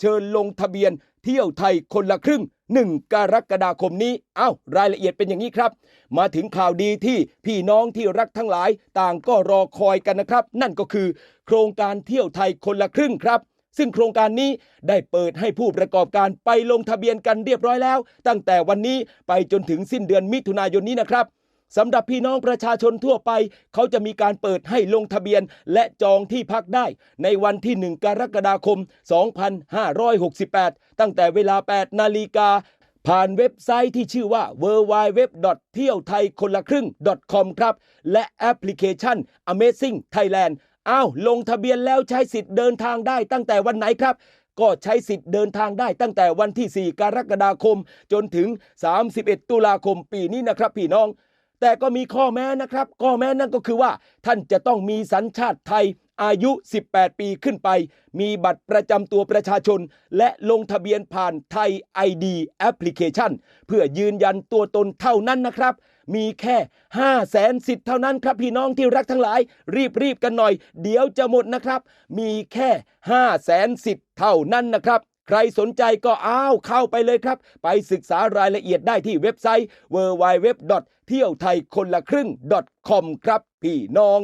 เชิญลงทะเบียนเที่ยวไทยคนละครึ่ง 1 กรกฎาคมนี้ เอ้ารายละเอียดเป็นอย่างนี้ครับ มาถึงข่าวดีที่พี่น้องที่รักทั้งหลาย ต่างก็รอคอยกันนะครับ นั่นก็คือ โครงการเที่ยวไทยคนละครึ่งครับซึ่งโครงการนี้ได้เปิดให้ผู้ประกอบการไปลงทะเบียนกันเรียบร้อยแล้ว ตั้งแต่วันนี้ไปจนถึงสิ้นเดือนมิถุนายนนี้นะครับ สำหรับพี่น้องประชาชนทั่วไป เขาจะมีการเปิดให้ลงทะเบียนและจองที่พักได้ ในวันที่ 1 กรกฎาคม 2568 ตั้งแต่เวลา 8 นาฬิกา ผ่านเว็บไซต์ที่ชื่อว่า w w w เที่ยวไทยคนละครึ่ง .com ครับ และแอปพลิเคชัน Amazing Thailand อ้าวลงทะเบียนแล้วใช้สิทธิ์เดินทางได้ตั้งแต่วันไหนครับก็ใช้สิทธิ์เดินทางได้ตั้งแต่วันที่ 4 กรกฎาคม จนถึง 31 ตุลาคมปีนี้นะครับพี่น้อง แต่ก็มีข้อแม้นะครับ ข้อแม้นั่นก็คือว่า ท่านจะต้องมีสัญชาติไทยอายุ 18 ปีขึ้นไป มีบัตรประจำตัวประชาชน และลงทะเบียนผ่านไทย ID แอปพลิเคชัน เพื่อยืนยันตัวตนเท่านั้นนะครับ มีแค่ 5 0 0แสนสิทธิ์เท่านั้นครับพี่น้องที่รักทั้งหลาย รีบๆกันหน่อย เดี๋ยวจะหมดนะครับ มีแค่ 5 0 0แสนสิทธิ์เท่านั้นนะครับ ใครสนใจก็อ้าวเข้าไปเลยครับ ไปศึกษารายละเอียดได้ที่เว็บไซต์ w w w เที่ยวไทยคนละครึ่ง .com ครับพี่น้อง